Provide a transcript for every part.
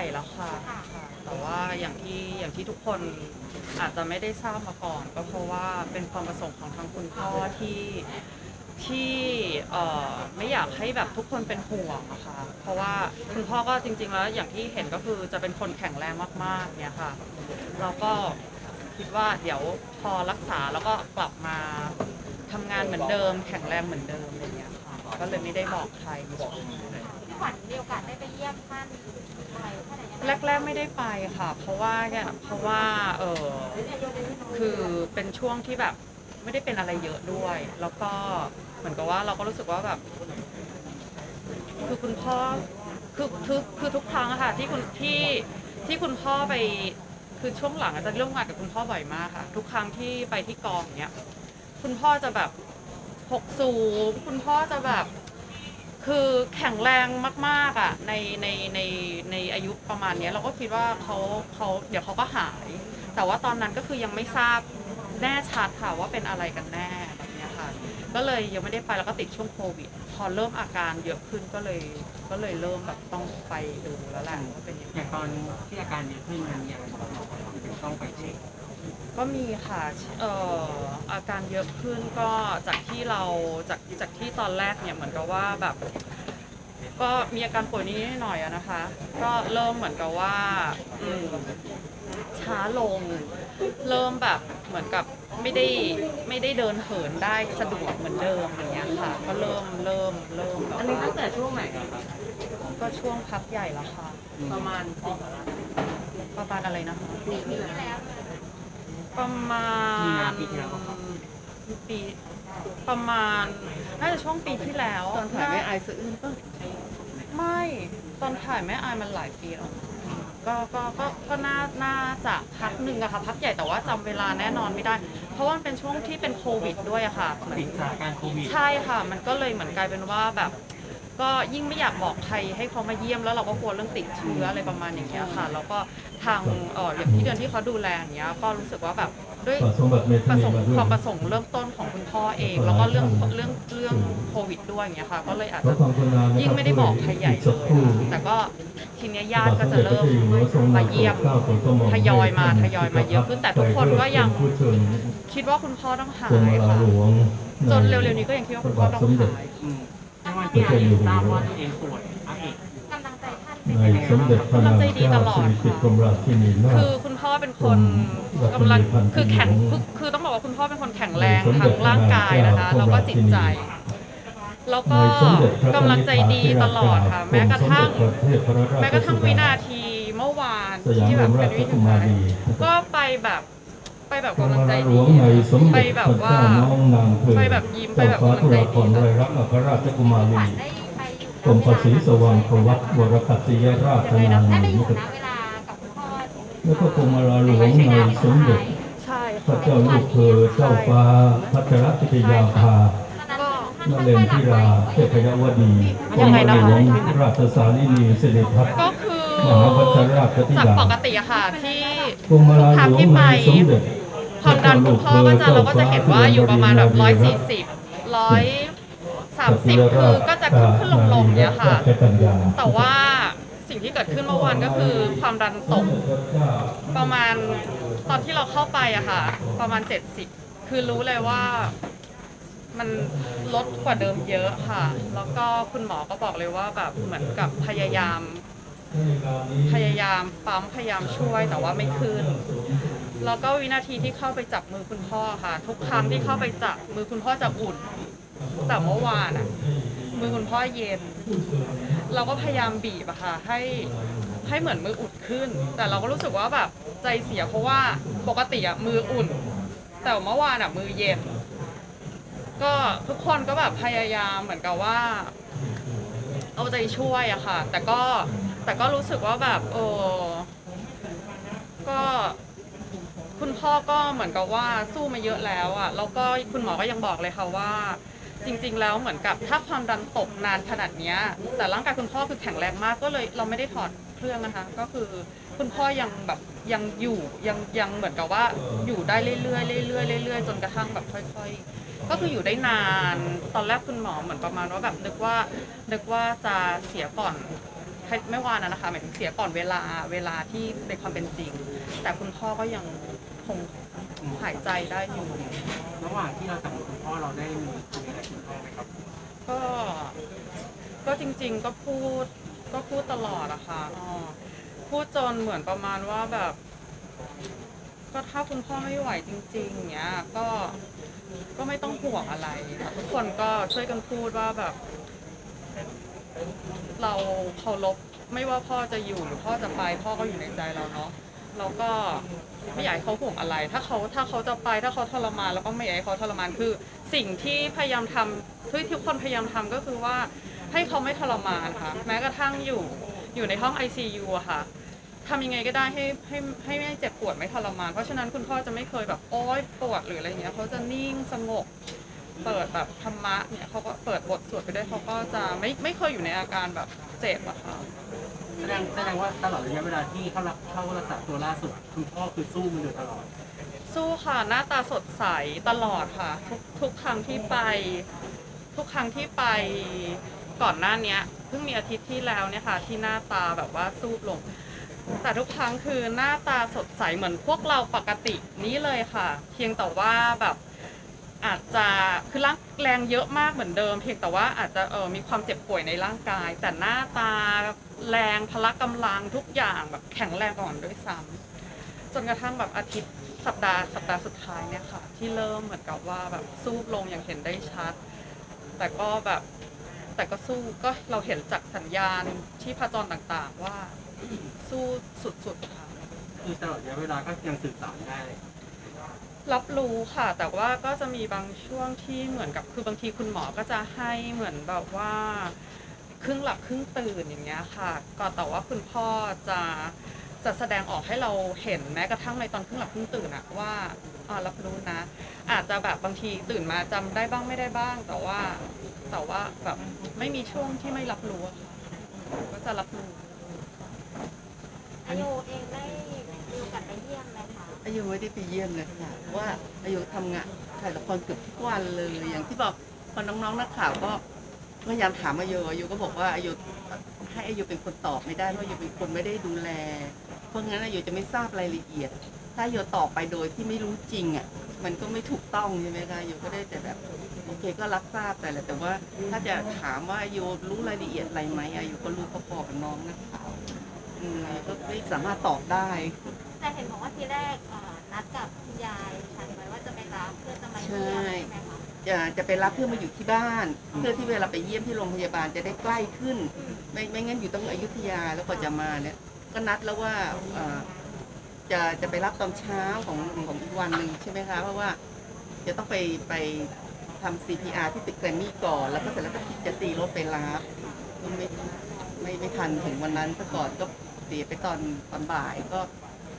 ญ่แล้วค่ะค่ะ แต่ว่าอย่างที่อย่างที่ทุกคนอาจจะไม่ได้ทราบมาก่อน ก็เพราะว่าเป็นความประสงค์ของทางคุณพ่อที่ที่เอ่อไม่อยากให้แบบทุกคนเป็นห่วงอะค่ะเพราะว่าคุณพ่อก็จริง ๆ แล้วอย่างที่เห็นก็คือจะเป็นคนแข็งแรงมากๆเนี่ยค่ะแล้วก็คิดว่าเดี๋ยวพอรักษาแล้วก็กลับมาทำงานเหมือนเดิม แข็งแรงเหมือนเดิมอะไรเงี้ยค่ะก็เลยไม่ได้บอกใครพี่ ขวัญมีโอกาสได้ไปเยี่ยมท่านแค่ไหนยังไงแรกๆไม่ได้ไปค่ะ เพราะว่าเนี่ยเพราะว่าเออคือเป็นช่วงที่แบบไม่ได้เป็นอะไรเยอะด้วย แล้วก็เหมือนกับว่าเราก็รู้สึกว่าแบบ คือคุณพ่อคือคือคือทุกครั้งอะค่ะ ที่คุณที่ที่คุณพ่อไปคือช่วงหลังอาจจะร่วมงานกับคุณพ่อบ่อยมากค่ะ ทุกครั้งที่ไปที่กองเนี้ย คุณพ่อจะแบบหกสูงคุณพ่อจะแบบ คือแข็งแรงมากๆอะในในในในอายุประมาณเนี้ยเราก็คิดว่าเขาเขาเดี๋ยวเขาก็หาย แต่ว่าตอนนั้นก็คือยังไม่ทราบแน่ชัดค่ะว่าเป็นอะไรกันแน่แบบเนี้ยค่ะ ก็เลยยังไม่ได้ไปแล้วก็ติดช่วงโควิด พอเริ่มอาการเยอะขึ้นก็เลยก็เลยเริ่มแบบต้องไปดูแล้วแหละว่าเป็นยังไงอย่างตอนที่อาการเยอะขึ้นมันมีอะไรบ้างถึงต้องไปเช็ค ก็มีค่ะเอ่ออาการเยอะขึ้นก็จากที่เราจากจากที่ตอนแรกเนี่ยเหมือนกับว่าแบบ ก็มีอาการป่วยนิดๆหน่อยๆอะนะคะ ก็เริ่มเหมือนกับว่าอืมช้าลง เริ่มแบบเหมือนกับไม่ได้ไม่ได้เดินเหินได้สะดวกเหมือนเดิมอย่างเงี้ยค่ะ ก็เริ่มเริ่มเริ่มแบบอันนี้ว่าตั้งแต่ช่วงไหนอะครับก็ช่วงพักใหญ่แล้วค่ะ ประมาณปีประมาณอะไรนะคะ ปีที่แล้วแล้ว ประมามีณนาปีที่แล้วครับ ปีประมาณ น่าจะช่วงปีที่แล้วตอนถ่ายแม่อายสะอื้นป่ะไม่ ตอนถ่ายแม่อายมันหลายปีแล้ว ก็ก็ก็ก็น่าน่าจะพักหนึ่งอะค่ะ พักใหญ่แต่ว่าจำเวลาแน่นอนไม่ได้ เพราะว่ามันเป็นช่วงที่เป็นโควิดด้วยอะค่ะเหมือน ติดจากการโควิดใช่ค่ะ มันก็เลยเหมือนกลายเป็นว่าแบบ ก็ยิ่งไม่อยากบอกใครให้เขามาเยี่ยมแล้วเราก็กลัวเรื่องติดเชื้ออะไรประมาณอย่างเงี้ยค่ะ แล้วก็ทางเอออย่างที่เดือนที่เขาดูแลอย่างเงี้ยก็รู้สึกว่าแบบด้วยฝากสมบัติเมประธาสนีงค์มาด้วยความประสงค์เริ่มต้นของคุณพ่อเอง แล้วก็เรื่องเรื่องเรื่องโควิดด้วยอย่างเงี้ยค่ะก็เลยอาจขอจะความกรุณานะครับยิ่งไม่ได้บอกใครใหญ่อีกเลสักยครู่ค่ะแต่ก็ทีเนี้ยญาติก็จะเริ่มพระบาทสมเด็จพระเจ้าอยู่หัวทรงมาเยี่ยมโปรดเกล้าโปรดกระหม่อมทยอยมาทยอยมาเยอะขึ้นแต่ทุกคนก็ยังผู้เชิญคิดว่าคุณพ่อต้องหากรมยลาค่ะหลวงจนเร็วๆนี้ก็ยังคิดว่าคุณพ่อต้องหาย อืมในวันที่อาเอกทราบว่าตัวเองป่วยอาเอกกำลังใจท่านเป็นในยังไงสมเด็จพระนางเจ้าสิริกิติ์กรมราชินีนาถ คือคุณพ่อเป็นคนกำลังคือแข็งคือคือต้องบอกว่าคุณพ่อเป็นคนแข็งแรงทั้งร่างกายนะคะแล้วก็จิตใจ แล้วก็ในสมเด็จพระกำลังใจดีตลอดค่ะ แม้กระทั่งสมเด็จพระเทพรัตนราชแม้กระทั่งวินาทีเมื่อวานสยามที่บแบรบมเป็รานชวิกุนามาทีรีก็ไปแบบ ไปแบบกรมกำลังใจลาหลดีวงในสมไปเด็จแบพบระว่าเจ้าน้องนางเธอไปแบบยิ้มไปเจ้าแบบฟ้ากำลัธุงใจราพดีรไรรักอัครราชกุมาขรีวัญได้ไปอยู่กรมภาษีสว่างควัตวรคัตติยราชนาได้ไปนีอยู่นะครับนะเวลากับคุณพ่อแล้วก็กรมลาหลวงในสมเด็จใช่พระค่ะเจ้าลูกเธอเจ้าฟ้าพัชรกิติยาภาตอนนั้นท่านนเรนทิราเทพยวดีกรยังมไงนะหลคะวงราชสารินีสิริพัฒน์ก็คือมหาพัชรราชธิจากดาปกติอะค่ะที่กรมลาทุกครั้งหลวงที่ในไปสมเด็จ ความดันคุณพ่อก็จะเราก็จะเห็นว่าอยู่ประมาณแบบร้อยสี่สิบร้อยสามสิบคือก็จะขึ้นขึ้นลงลงเนี่ยค่ะ แต่ว่าสิ่งที่เกิดขึ้นเมื่อวานก็คือความดันตก ประมาณตอนที่เราเข้าไปอะค่ะ ประมาณ70คือรู้เลยว่ามันลดกว่าเดิมเยอะค่ะ แล้วก็คุณหมอก็บอกเลยว่าแบบเหมือนกับพยายาม พยายามปั๊มพยายามช่วยแต่ว่าไม่ขึ้น แล้วก็วินาทีที่เข้าไปจับมือคุณพ่อค่ะ ทุกครั้งที่เข้าไปจับมือคุณพ่อจะอุ่น แต่เมื่อวานอะมือคุณพ่อเย็น เราก็พยายามบีบอะค่ะให้ให้เหมือนมืออุ่นขึ้น แต่เราก็รู้สึกว่าแบบใจเสียเพราะว่าปกติอะมืออุ่น แต่เมื่อวานอะมือเย็น ก็ทุกคนก็แบบพยายามเหมือนกับว่า เอาใจช่วยอะค่ะ แต่ก็แต่ก็รู้สึกว่าแบบเออก็ คุณพ่อก็เหมือนกับว่าสู้มาเยอะแล้วอะแล้วก็คุณหมอก็ยังบอกเลยค่ะว่า จริง ๆ แล้วเหมือนกับถ้าความดันตกนานขนาดเนี้ยแต่ร่างกายคุณพ่อคือแข็งแรงมากก็เลยเราไม่ได้ถอดเครื่องนะคะ ก็คือคุณพ่อยังแบบยังอยู่ยังยังเหมือนกับว่าอยู่ได้เรื่อยๆเรื่อยๆเรื่อยๆจนกระทั่งแบบค่อยๆก็คืออยู่ได้นาน ตอนแรกคุณหมอเหมือนประมาณว่าแบบนึกว่า นึกว่าจะเสียก่อนไม่วานนะนะคะหมายถึงเสียก่อนเวลาเวลาที่ในความเป็นจริง แต่คุณพ่อก็ยัง คงหายใจได้อยู่ ระหว่างที่เราจับมือคุณพ่อเราได้มีคุยกับคุณพ่อไหมครับ ก็ ก็จริงๆก็พูด ก็พูดตลอดอะค่ะอ๋อพูดจนเหมือนประมาณว่าแบบ ก็ถ้าคุณพ่อไม่ไหวจริงๆอย่างเงี้ย ก็ ก็ไม่ต้องห่วงอะไรค่ะทุกคนก็ช่วยกันพูดว่าแบบ เราเคารพไม่ว่าพ่อจะอยู่หรือพ่อจะไป พ่อก็อยู่ในใจเราเนาะ เราก็ไม่อยากให้เขาห่วงอะไร ถ้าเขาถ้าเขาจะไปถ้าเขาทรมานเราก็ไม่อยากให้เขาทรมานคือ สิ่งที่พยายามทำที่ทุกคนพยายามทำก็คือว่าให้เขาไม่ทรมานค่ะแม้กระทั่งอยู่อยู่ในห้อง ICU อะค่ะทำยังไงก็ได้ให้ให้ให้ไม่เจ็บปวดไม่ทรมาน เพราะฉะนั้นคุณพ่อจะไม่เคยแบบโอ๊ยปวดหรืออะไรเงี้ยเขาจะนิ่งสงบ เปิดแบบธรรมะเนี่ยเขาก็เปิดบทสวดไปด้วยเขาก็จะไม่ไม่เคยอยู่ในอาการแบบเจ็บอะค่ะ แสดงแสดงว่าตลอดระยะเวลาที่เขารับเข้ารักษาตัวล่าสุดคุณพ่อคือสู้มาโดยตลอด สู้ค่ะหน้าตาสดใสตลอดค่ะ ทุกทุกครั้งที่ไป ทุกครั้งที่ไปก่อนหน้าเนี้ยเพิ่งมีอาทิตย์ที่แล้วเนี่ยค่ะ ที่หน้าตาแบบว่าซูบลง แต่ทุกครั้งคือหน้าตาสดใสเหมือนพวกเราปกตินี้เลยค่ะ เพียงแต่ว่าแบบ อาจจะคือร่างแรงเยอะมากเหมือนเดิม เพียงแต่ว่าอาจจะเออมีความเจ็บป่วยในร่างกาย แต่หน้าตาแรงพละกำลังทุกอย่างแบบแข็งแรงก่อนด้วยซ้ำจนกระทั่งแบบอาทิตย์สัปดาห์สัปดาห์สุดท้ายเนี่ยค่ะ ที่เริ่มเหมือนกับว่าแบบซูบลงอย่างเห็นได้ชัด แต่ก็แบบแต่ก็สู้ก็เราเห็นจากสัญญาณที่พจรต่างๆ ว่าสู้สุดๆค่ะคือตลอดระยะเวลาก็ยังสื่อสารได้ รับรู้ค่ะ แต่ว่าก็จะมีบางช่วงที่เหมือนกับคือบางทีคุณหมอก็จะให้เหมือนแบบว่าครึ่งหลับครึ่งตื่นอย่างเงี้ยค่ะ ก็แต่ว่าคุณพ่อจะจะแสดงออกให้เราเห็นแม้กระทั่งในตอนครึ่งหลับครึ่งตื่นอะว่าอ่ารับรู้นะ อาจจะแบบบางทีตื่นมาจำได้บ้างไม่ได้บ้าง แต่ว่าแต่ว่าแบบไม่มีช่วงที่ไม่รับรู้อะค่ะก็จะรับรู้อายุเองได้ อายุไม่ได้ไปเยี่ยมเลยค่ะเพราะว่าอายุทำงานถ่ายละครเกือบทุกวันเลย อย่างที่บอกพอน้องๆนักข่าวก็พยายามถามอายุอายุก็บอกว่าอายุให้อายุเป็นคนตอบไม่ได้เพราะอายุเป็นคนไม่ได้ดูแล เพราะงั้นอายุจะไม่ทราบรายละเอียด ถ้าอายุตอบไปโดยที่ไม่รู้จริงอะมันก็ไม่ถูกต้องใช่ไหมคะอายุก็ได้แต่แบบโอเคก็รับทราบแต่แหละแต่ว่าถ้าจะถามว่าอายุรู้รายละเอียดอะไรไหมอายุก็รู้พอๆกับน้องนักข่าวอืมอายุก็ไม่สามารถตอบได้ เห็นบอกว่าทีแรกเอ่อนัดกับคุณยายฉันไว้ว่าจะไปรับเพื่อจะมาเยี่ยมใช่ใช่ไหมคะจะจะไปรับเพื่อมาอยู่ที่บ้าน เพื่อที่เวลาไปเยี่ยมที่โรงพยาบาลจะได้ใกล้ขึ้นไม่ไม่งั้นอยู่ต้องอยุธยาแล้วก็จะมาเนี่ย ก็นัดแล้วว่าเอ่อจะจะไปรับตอนเช้าของของอีกวันหนึ่งใช่ไหมคะ เพราะว่าจะต้องไปไปทำ CPR ที่ตึกแกรมมี่ก่อน แล้วก็เสร็จแล้วก็จะตีรถไปรับก็ไม่ไม่ไม่ทันถึงวันนั้นซะก่อนก็เสียไปตอนตอนบ่ายก็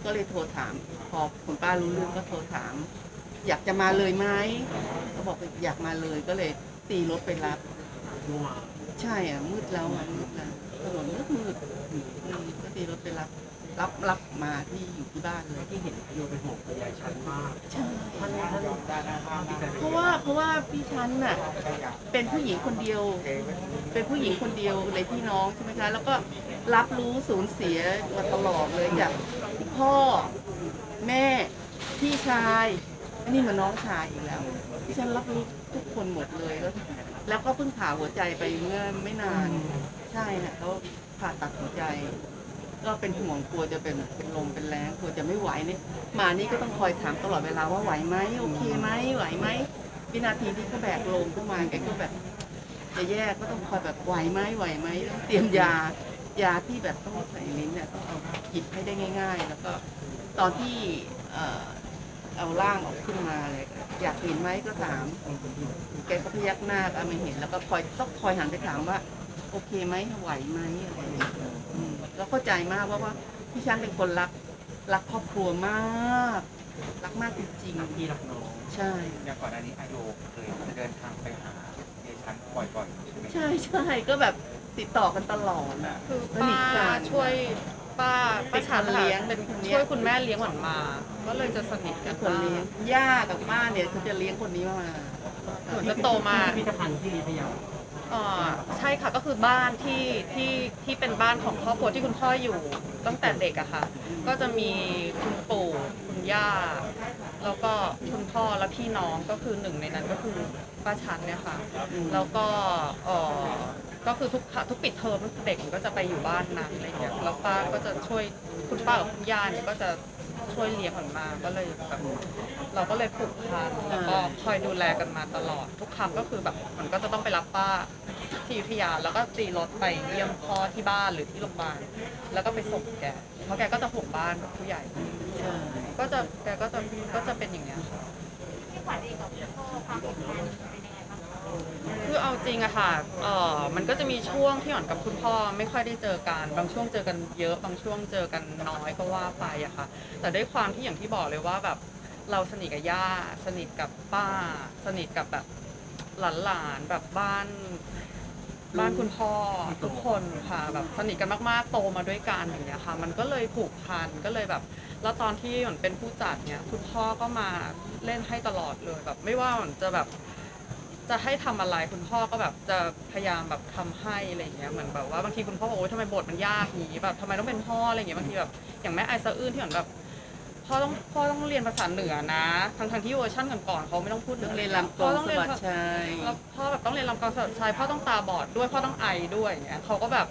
ก็เลยโทรถาม พอคุณป้ารู้เรื่องก็โทรถาม อยากจะมาเลยไหมเขาบอกว่าอยากมาเลยก็เลยตีรถไปรับนัวใช่อะมืดแล้วอะมืดแล้วถนนมืดมืดอืมก็ตีรถไปรับ รับรับมาที่อยู่ที่บ้านเลย ที่เห็นโยเป็นห่วงคุณยายชันมากใช่ ท่านท่านดีใจเพราะว่าเพราะว่าพี่ชันน่ะเป็นผู้หญิงคนเดียว เป็นผู้หญิงคนเดียวในพี่น้องใช่ไหมคะแล้วก็รับรู้สูญเสียมาตลอดเลยจาก พ่อ แม่ พี่ชายอันนี้มือนน้องชายอีกแล้วพี่ชันรับรู้ทุกคนหมดเลยแล้วแล้วก็เพิ่งผ่าหัวใจไปเมื่อไม่นาน ใช่ค่ะเขาผ่าตัดหัวใจ ก็เป็นห่วงกลัวจะเป็นเป็นลมเป็นแรงกลัวจะไม่ไหวเนี่ยมานี่ก็ต้องคอยถามตลอดเวลาว่าไหวไหมโอเคไหมไหวไหมวินาทีที่เขาแบกลงขึ้นมาแกก็แบบ จะแยกก็ต้องคอยแบบไหวไหมไหวไหมต้องเตรียมยา ยาที่แบบต้องใส่ลิ้นเนี่ยต้องเอาหยิบให้ได้ง่าย ๆ แล้วก็ตอนที่เอ่อเอาร่างออกขึ้นมาเลยอยากเห็นไหมก็ถามแกก็พยักหน้าก็ไม่เห็น แล้วก็คอยต้องคอยหันไปถามว่า โอเคไหมไหวไหมอะไรอย่างเงี้ยอืมแล้วเข้าใจมากว่าว่าพี่ชันเป็นคนรักรักครอบครัวมาก รักมากจริงรักพี่รักน้องๆใช่ อย่างก่อนอันนี้อาโยเคยจะเดินทางไปหาเดชันบ่อยๆใช่ไหมใช่ใช่ก็แบบ ติดต่อกันตลอดอะคือสนิป้าทกันช่วยป้าเป็ป้านชันคนเลี้ยงเป็นเป็นคนเลี้ยงช่วยคุณแม่เลี้ยงหวานมา ก็เลยจะสนิทกันคนเลี้ยงย่ากับป้าเนี่ยเขาจะเลี้ยงคนนี้มาเหมือนจะโตมา พิพิธภัณฑ์ที่อยุธยาเอ่อใช่ค่ะก็คือบ้านที่ที่ที่เป็นบ้านของครอบครัวที่คุณพ่ออยู่ตั้งแต่เด็กอะค่ะ ก็จะมีคุณปู่คุณย่า แล้วก็คุณพ่อและพี่น้องก็คือหนึ่งในนั้นก็คือป้าชันเนี่ยค่ะ แล้วก็เอ่อ ก็คือทุกทุกปิดเทอมเด็กก็จะไปอยู่บ้านนั้นอะไรเงี้ยแล้วป้าก็จะช่วยคุณป้ากับคุณย่าเนี่ยก็จะช่วยเลี้ยงมันมาก็เลยแบบเราก็เลยผูกพันแล้วก็คอยดูแลกันมาตลอด ทุกครั้งก็คือแบบมันก็จะต้องไปรับป้าที่อยุธยาแล้วก็ตีรถไปเยี่ยมพ่อที่บ้านหรือที่โรงพยาบาลแล้วก็ไปส่งแกเพราะแกก็จะห่วงบ้านแบบผู้ใหญ่ก็จะแกก็จะก็จะเป็นอย่างเงี้ยค่ะพี่ขวัญเองกับคุณพ่อความสัมพัน คือเอาจริงอะค่ะเออมันก็จะมีช่วงที่หอนกับคุณพ่อไม่ค่อยได้เจอกัน บางช่วงเจอกันเยอะ บางช่วงเจอกันน้อยก็ว่าไปอะค่ะ แต่ด้วยความที่อย่างที่บอกเลยว่าแบบเราสนิทกับย่า สนิทกับป้า สนิทกับแบบหลานๆแบบบ้าน บ้านคุณพ่อทุกคนค่ะแบบสนิทกันมากๆโตมาด้วยกันอย่างเงี้ยค่ะ มันก็เลยผูกพันก็เลยแบบ แล้วตอนที่หมือนเป็นผู้จัดเนี่ยคุณพ่อก็มาเล่นให้ตลอดเลยแบบ ไม่ว่าหมือนจะแบบ จะให้ทำอะไรคุณพ่อก็แบบจะพยายามแบบทำให้อะไรอย่างเงี้ยเหมือนแบบว่าบางทีคุณพ่อบอกโอ๊ยทำไมบทมันยากอย่างงี้แบบทำไมต้องเป็นพ่ออะไรอย่างเงี้ยบางทีแบบอย่างแม่ไอซะอื้นที่เหมือนแบบพ่อต้องพ่อต้องเรียนภาษาเหนือนะทั้งทงๆที่เวอร์ชันก่อนๆเขาไม่ต้องพูดต้องหเรียนลลำกลองต้องสเรียนวัสดิ์ชัยแล้วพ่อแบบต้องเรียนลำกลองสวัสดิ์ชัยพ่อต้องตาบอดด้วยพ่อต้องไอด้วยอย่างเงี้ยเขาก็แบบ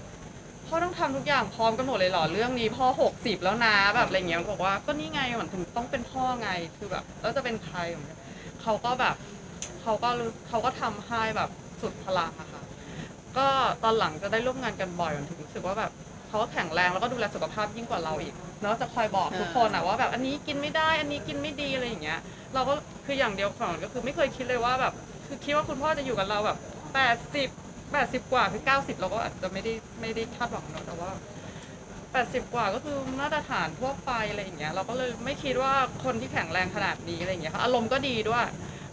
พ่อต้องทำทุกอย่างพร้อมกันหมดเลยเหรอเรื่องนี้พ่อหกสิบแล้วนะแบบอะไรเงี้ยบอกว่าก็นี่ไงเหมือนถึงต้องเป็นพ่อไงคือแบบแล้วจะเป็นใครอย่างเงี้ยเขาก็แบบ เขาก็รู้เขาก็ทำให้แบบสุดพลังอะค่ะ ก็ตอนหลังจะได้ร่วมงานกันบ่อยมันถึงรู้สึกว่าแบบเขาก็แข็งแรงแล้วก็ดูแลสุขภาพยิ่งกว่าเราอีกเนาะจะคอยบอกทุกคนอะว่าแบบอันนี้กินไม่ได้ อันนี้กินไม่ดีอะไรอย่างเงี้ย เราก็คืออย่างเดียวก่อนก็คือไม่เคยคิดเลยว่าแบบ คือคิดว่าคุณพ่อจะอยู่กับเราแบบแปดสิบแปดสิบกว่าคือเก้าสิบเราก็อาจจะไม่ได้ไม่ได้คาดหวังเนอะแต่ว่าแปดสิบกว่าก็คือมาตรฐานทั่วไปอะไรอย่างเงี้ยเราก็เลยไม่คิดว่าคนที่แข็งแรงขนาดนี้อะไรอย่างเงี้ยค่ะอารมณ์ก็ดีด้วย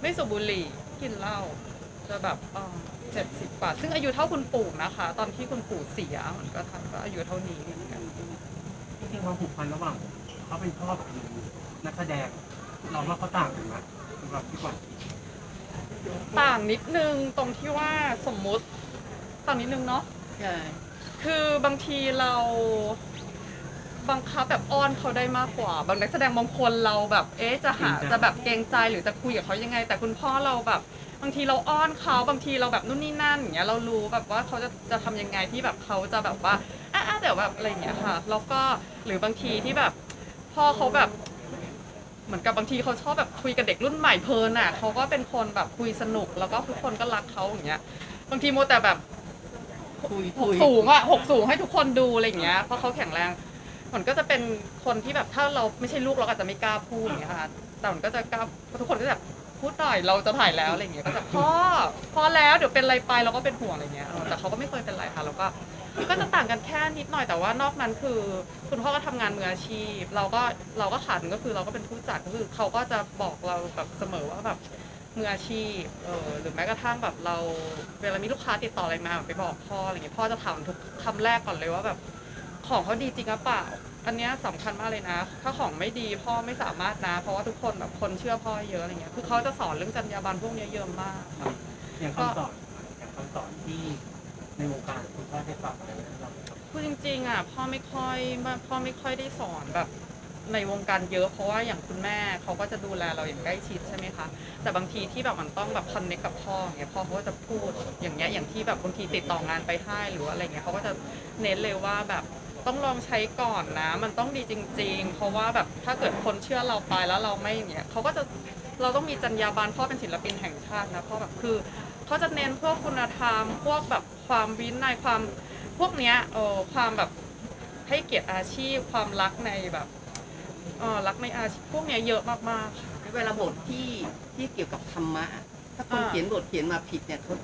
ไม่สูบบุหรี่กินเหล้าจะแบบเจ็ดสิบกว่าซึ่งอายุเท่าคุณปู่นะคะ ตอนที่คุณปู่เสียมันก็ทำก็อายุเท่านี้เหมือนกันจริงๆความผูกพันระหว่างเขาเป็นพ่อกับนักแสดงเราว่าเขาต่างกันไหมสำหรับพี่ขวัญต่างนิดนึงตรงที่ว่าสมมุติต่างนิดนึงเนาะใช่คือบางทีเรา บังคับแบบอ้อนเขาได้มากกว่า บางนักแสดงบางคนเราแบบ เอ๊ะจะหาจะแบบเกรงใจหรือจะคุยกับเขายังไง แต่คุณพ่อเราแบบ บางทีเราอ้อนเขาบางทีเราแบบนู่นนี่นั่นอย่างเงี้ยเรารู้แบบว่าเขาจะจะทำยังไงที่แบบเขาจะแบบว่าอะอะเดี๋ยวแบบอะไรอย่างเงี้ยค่ะแล้วก็หรือบางทีที่แบบพ่อเขาแบบ เหมือนกับบางทีเขาชอบแบบคุยกับเด็กรุ่นใหม่เพลินอะเขาก็เป็นคนแบบคุยสนุกแล้วก็ทุกคนก็รักเขาอย่างเงี้ยบางทีโมวแต่แบบ คุยหคุกย สูงอะหกสูงให้ทุกคนดูอะไรอย่างเงี้ยเพราะเขาแข็งแรง มันก็จะเป็นคนที่แบบถ้าเราไม่ใช่ลูกเราก็อาจจะไม่กล้าพูดอย่างเงี้ยค่ะแต่มันก็จะกล้าทุกคนก็จะแบบพูดหน่อยเราจะถ่ายแล้วอะไรอย่างเงี้ยก็จะพ่อพอแล้วเดี๋ยวเป็นอะไรไปเราก็เป็นห่วงอะไรเงี้ยเออแต่เขาก็ไม่เคยเป็นไรค่ะแล้วก็ก็จะต่างกันแค่นิดหน่อยแต่ว่านอกนั้นคือ คุณพ่อก็ทำงานมืออาชีพ เราก็เราก็ขาดหนึ่งก็คือเราก็เป็นผู้จัดก็คือเขาก็จะบอกเราแบบเสมอว่าแบบมืออาชีพเออหรือแม้กระทั่งแบบเราเวลามีลูกค้าติดต่ออะไรมาไปบอกพ่ออะไรเงี้ยพ่อจะถามทุกคำแรกก่อนเลยว่าแบบ ของเขาดีจริงหรือเปล่า อันเนี้ยสำคัญมากเลยนะ ถ้าของไม่ดีพ่อไม่สามารถนะ เพราะว่าทุกคนแบบคนเชื่อพ่อเยอะอะไรเงี้ย คือเขาจะสอนเรื่องจรรยาบรรณพวกเนี้ยเยอะมากค่ะ อย่างคำสอนอย่างคำสอนที่ในวงการคุณพ่อได้ฝากอะไรไว้ให้เราพูดจริงๆอะพ่อไม่ค่อยพ่อไม่ค่อยได้สอนแบบในวงการเยอะเพราะว่าอย่างคุณแม่เขาก็จะดูแลเราอย่างใกล้ชิดใช่ไหมคะแต่บางทีที่แบบมันต้องแบบคอนเนคกับพ่ออย่างเงี้ยพ่อเขาก็จะพูดอย่างเงี้ยอย่างที่แบบบางทีติดต่องานไปให้หรือว่าอะไรเงี้ยเขาก็จะเน้นเลยว่าแบบ ต้องลองใช้ก่อนนะ มันต้องดีจริง ๆ เพราะว่าแบบถ้าเกิดคนเชื่อเราไปแล้วเราไม่อย่างเงี้ยเขาก็จะเราต้องมีจรรยาบรรณพ่อเป็นศิลปินแห่งชาตินะพ่อแบบคือเขาจะเน้นพวกคุณธรรม พวกแบบความวินัยความพวกเนี้ยเออความแบบให้เกียรติอาชีพความรักในแบบเออรักในอาชีพพวกเนี้ยเยอะมากๆค่ะ เวลาบทที่ที่เกี่ยวกับธรรมะ ถ้าคนอ่า เขียนบทเขียนมาผิดเนี่ยเขา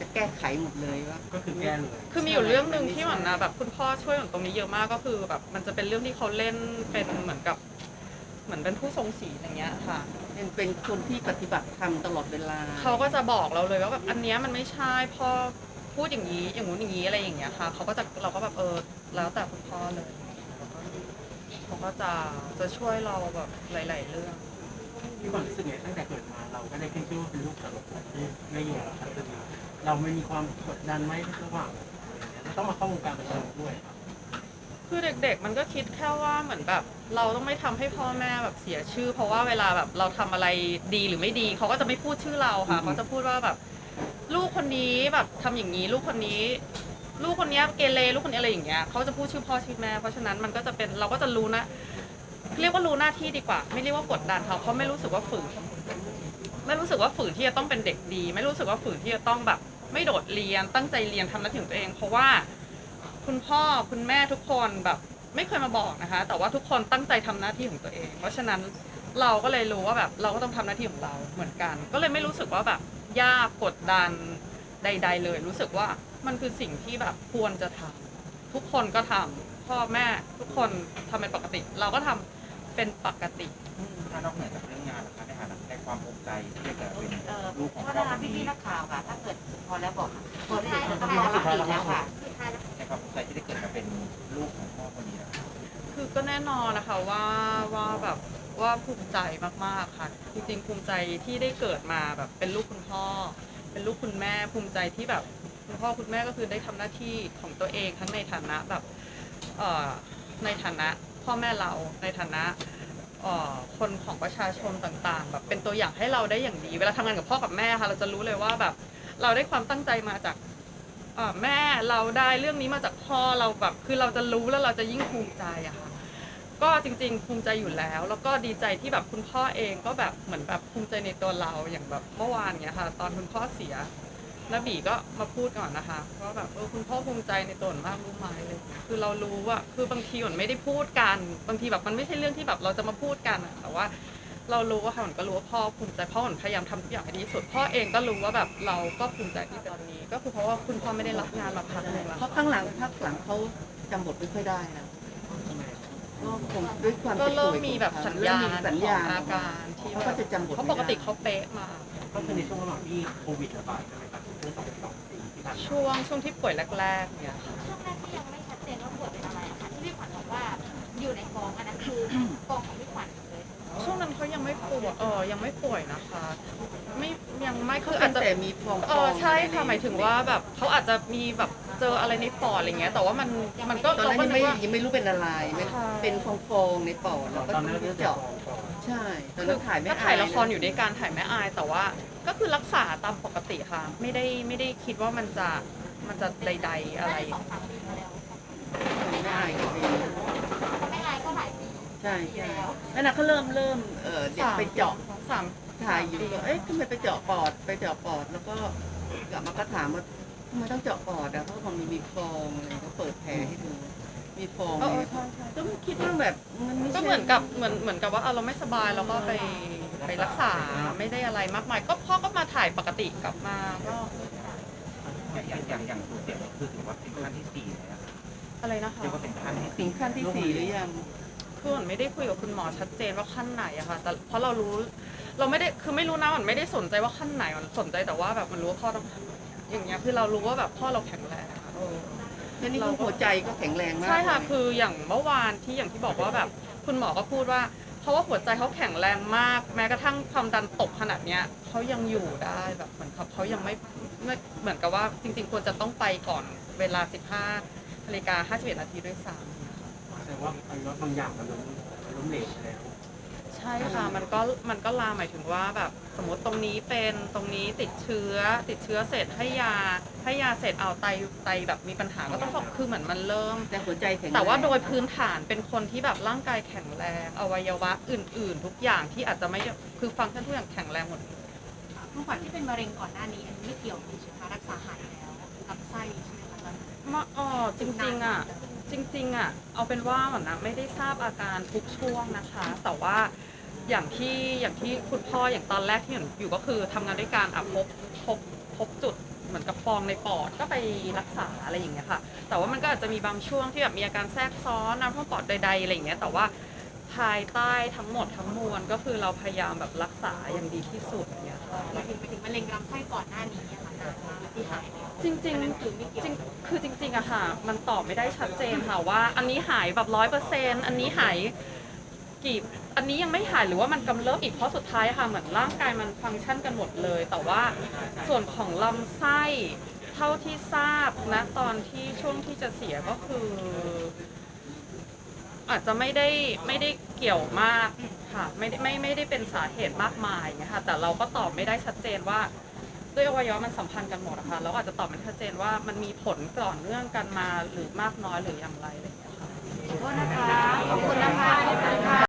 จะแก้ไขหมดเลยว่า ก็คือแก้เลยคือมีอยู่เรื่องหนึ่งที่เหมือนนะแบบคุณพ่อช่วยเหมือนตรงนี้เยอะมากก็คือแบบมันจะเป็นเรื่องที่เขาเล่นเป็นเหมือนกับ เหมือนเป็นผู้ทรงศีลอย่างเงี้ยค่ะ เป็นเป็นคนที่ปฏิบัติธรรมตลอดเวลาเขาก็จะบอกเราเลยว่าแบบอันเนี้ยมันไม่ใช่พ่อพูดอย่างนี้อย่างงู้นอย่างนี้อะไรอย่างเงี้ยค่ะเขาก็จะเราก็แบบเออแล้วแต่คุณพ่อเลยเขาก็จะจะช่วยเราแบบหลาย ๆ เรื่องพี่ขวัญรู้สึกไงตั้งแต่เกิดมาเราก็ได้ขึ้นชื่อว่าเป็นลูกสาวที่ไม่อยู่กับทัศนี เราไม่มีความกดดันไหมระหว่างเราต้องมาเข้าวงการบันเทิงด้วย คือเด็กๆ มันก็คิดแค่ว่าเหมือนแบบ เราต้องไม่ทำให้พ่อแม่แบบเสียชื่อ เพราะว่าเวลาแบบเราทำอะไรดีหรือไม่ดี เขาก็จะไม่พูดชื่อเราค่ะ อืม เขาจะพูดว่าแบบ ลูกคนนี้แบบทำอย่างนี้ ลูกคนนี้ ลูกคนเนี้ยเกเรลูกคนนี้อะไรอย่างเงี้ยเขาจะพูดชื่อพ่อชื่อแม่ เพราะฉะนั้นมันก็จะเป็นเราก็จะรู้นะ เรียกว่ารู้หน้าที่ดีกว่า ไม่เรียกว่ากดดันเขาเพราะไม่รู้สึกว่าฝืน ไม่รู้สึกว่าฝืนที่จะต้องเป็นเด็กดี ไม่รู้สึกว่าฝืนที่จะต้องแบบ ไม่โดดเรียนตั้งใจเรียนทำหน้าที่ของตัวเอง เพราะว่าคุณพ่อคุณแม่ทุกคนแบบไม่เคยมาบอกนะคะ แต่ว่าทุกคนตั้งใจทำหน้าที่ของตัวเอง เพราะฉะนั้นเราก็เลยรู้ว่าแบบเราก็ต้องทำหน้าที่ของเราเหมือนกัน ก็เลยไม่รู้สึกว่าแบบยากกดดันใด ๆ เลย รู้สึกว่ามันคือสิ่งที่แบบควรจะทำทุกคนก็ทำพ่อแม่ทุกคนทำเป็นปกติ เราก็ทำเป็นปกติถ้านอกเหนือจากเรื่อง คะในฐานะในความภูมิใจที่ได้เกิดเป็นเอ่อลูกของเพราะพ่อนะคคะนนี้พี่ๆนักข่าวค่ะ ถ้าเกิดพอแล้วบอกเปิดท้ายเปิดแล้วคำถามอีกแล้วค่ะสุดท้ายแล้วในความภูมิใจที่ได้เกิดมาเป็นลูกของพ่อคนนี้นะครับคือก็แน่นอนนะคะว่าว่าแบบว่าภูมิใจมากๆค่ะ จริงๆภูมิใจที่ได้เกิดมาแบบเป็นลูกคุณพ่อ เป็นลูกคุณแม่ภูมิใจที่แบบคุณพ่อคุณแม่ก็คือได้ทำหน้าที่ของตัวเองทั้งในฐานะแบบเอ่อในฐานะพ่อแม่เราในฐานะ เอ่อคนของประชาชนต่างๆแบบเป็นตัวอย่างให้เราได้อย่างดี เวลาทำงานกับพ่อกับแม่ค่ะเราจะรู้เลยว่าแบบเราได้ความตั้งใจมาจากเอ่อแม่เราได้เรื่องนี้มาจากพ่อเราแบบคือเราจะรู้แล้วเราจะยิ่งภูมิใจอะค่ะ ก็จริงๆ ภูมิใจอยู่แล้ว แล้วก็ดีใจที่แบบคุณพ่อเองก็แบบเหมือนแบบภูมิใจในตัวเราอย่างแบบเมื่อวานเนี้ยค่ะ ตอนคุณพ่อเสีย นบีก็มาพูดก่อนนะคะว่าแบบเออคุณพ่อภูมิใจในตัวหนูมากรู้ไหมเลยคือเรารู้ว่าคือบางทีมันไม่ได้พูดกันบางทีแบบมันไม่ใช่เรื่องที่แบบเราจะมาพูดกันอะแต่ว่า เรารู้ว่าค่ะมันก็รู้ว่าพ่อภูมิใจพ่อมันพยายามทำทุกอย่างให้ดีที่สุดพ่อเองก็รู้ว่าแบบเราก็ภูมิใจที่เป็นตอนนี้ ก็คือเพราะว่าคุณพ่อไม่ได้รับงานมาพักหนึ่งแล้ว เพราะข้างหลังพักหลังเขาจำบทไม่ค่อยได้นะก็คงด้วยความก็จ็บป่เริ่วมยมีแบบสัญญาณเริ่มมีสัญญาณของอาการที่เขาแบก็บจะจำบทเพราะไม่ปกติได้เขาเป๊ะมาก ก็คือในช่วงระหว่างที่โควิดระบาดใช่ไหมครับช่วงสองสองปีที่ผ่านมาช่วงช่วงที่ป่วยแรกๆเนี่ยค่ะช่วงแรกที่ยังไม่ชัดเจนว่าบทเป็นอะไรอะค่ะที่พี่ขวัญบอกว่าอยู่ในกองอันนั้นคือกองของพี่ขวัญเลยช่วงนั้นเขายังไม่ป่วยเออยังไม่ป่วยนะคะ ไม่ยังไม่คืคือออาอาจจจะจะแต่มีฟองเออใช่ค่ะหมายถึงว่าแบบเขาอาจจะมีแบบเจออะไรในปอดอะไรเงี้ยแต่ว่ามันมันก็ตอนเรานั้นก็ยังนึไม่กว่า ยังไม่รู้เป็นอะไรไม่ใช่ เป็นฟองฟองๆในปอดแล้วก็ตอนนั้นต้เรื่อองงจากเจาะกอง ใช่ตอนคืนั้อนถ่ายไม่ก็ถ่ายละครเลอยู่ด้วยกันถ่ายแม่อาย แต่ว่าก็คือรักษาตามปกติค่ะ ไม่ได้ไม่ได้คิดว่ามันจะมันจะใด ๆ อะไรน่าจะสองสามปีมาแล้วไม่ได้ก็ดีไม่อายก็หลายปีใช่ใช่นั่นนะเขาเริ่มเริ่มเออเด็กไปเจาะสามถ่ายอยู่ก็เอ๊ะทำไมไปเจาะปอดไปเจาะปอดแล้วก็กลับมาก็ถามว่าทำไมต้องเจาะปอดอะเพราะว่ามันมีฟองอะไรก็เปิดแผลให้ดู มีฟองเออเลยใช่ใช่ก็คิดว่าแบบมันไม่ก็ใช่เหมือนกับเหมือนเหมือนกับว่าเอาเราไม่สบายเราก็ไปไปรักษาไม่ได้อะไรมากมาย ก็พ่อก็มาถ่ายปกติกลับมาก็อย่างอย่างอย่างสูญเสียคือถือว่าเป็นขั้นที่สี่เลยนะครับอะไรนะคะเรียกว่าเป็นขั้นที่ถึสี่งขั้นที่สี่หรือยัง คือเหมือนไม่ได้คุยกับคุณหมอชัดเจนว่าขั้นไหนอะค่ะแต่เพราะเรารู้ เราไม่ได้คือไม่รู้นะมันไม่ได้สนใจว่าขั้นไหนมันสนใจแต่ว่าแบบมันรู้ว่าพ่อต้องทำอย่างเงี้ยคือเรารู้ว่าแบบพ่อเราแข็งแรงอะเออ แล้วนี่ก็หัวใจก็แข็งแรงมากใช่ค่ะเลยคืออย่างเมื่อวานที่อย่างที่บอกว่าแบบคุณหมอก็พูดว่าเพราะว่าหัวใจเขาแข็งแรงมาก แม้กระทั่งความดันตกขนาดเนี้ยเขายังอยู่ได้แบบเหมือนเขาเขายังไม่ไม่เหมือนกับว่าจริง ๆ ควรจะต้องไปก่อนเวลา 15นาฬิกา51นาทีด้วยซ้ำ แสดงว่าอายุบางอย่างมันล้มล้มเหลวไปแล้ว ใช่ค่ะมันก็มันก็ลามหมายถึงว่าแบบสมมติตรงนี้เป็นตรงนี้ติดเชื้อ ติดเชื้อเสร็จให้ยาให้ยาเสร็จเอาไตไตแบบมีปัญหาก็ต้องบอกคือเหมือนมันเริ่ม แต่หัวใจแข็งรงแต่ว่าโดยพื้นฐานเป็นคนที่แบบร่างกายแข็งแรงอวัยวะอื่น ๆ ทุกอย่างที่อาจจะไม่คือฟังก์ชันทุกอย่างแข็งแรงหมดเมื่อก่อนที่เป็นมะเร็งก่อนหน้านี้อันนี้ไม่เกี่ยวใช่ไหมคะรักษาหายแล้วกับไส้ใช่ไหมคะตอนนั้นมาอ๋อจริงๆอะจริงๆอะเอาเป็นว่าเหมือนนะไม่ได้ทราบอาการทุกช่วงนะคะ แต่ว่า อย่างที่อย่างที่คุณพ่ออย่างตอนแรกที่เห็นอยู่ก็คือทำงานด้วยการอะพบพบพบจุดเหมือนกับฟองในปอดก็ไปรักษาอะไรอย่างเงี้ยค่ะ แต่ว่ามันก็อาจจะมีบางช่วงที่แบบมีอาการแทรกซ้อนน้ำท่วมปอดใดๆอะไรอย่างเงี้ยแต่ว่าภายใต้ทั้งหมดทั้งมวลก็คือเราพยายามแบบรักษาอย่างดีที่สุดเนี่ยค่ะ หมายถึงไปถึงมะเร็งลำไส้ก่อนหน้านี้อะค่ะนานมากที่หายไปจริงอันนั้นๆคือไม่เกี่ยวจริงคือจริงๆอะค่ะ มันตอบไม่ได้ชัดเจนค่ะว่า อันนี้หายแบบร้อยเปอร์เซ็นต์อันนี้หาย กีบอันนี้ยังไม่หายหรือว่ามันกำเริบอีกเพราะสุดท้ายค่ะเหมือนร่างกายมันฟังก์ชันกันหมดเลย แต่ว่าส่วนของลำไส้เท่าที่ทราบนะตอนที่ช่วงที่จะเสียก็คือ อาจจะไม่ได้ไม่ได้เกี่ยวมากค่ะไม่ได้ไม่ไม่ได้เป็นสาเหตุมากมายนะคะแต่เราก็ตอบไม่ได้ชัดเจนว่าด้วยอวัยวะมันสัมพันธ์กันหมดอะค่ะเราอาจจะตอบไม่ชัดเจนว่ามันมีผลต่อเนื่องกันมาหรือมากน้อยหรืออย่างไรอย่างเงี้ยค่ะขอโทษนะคะขอบคุณนะคะ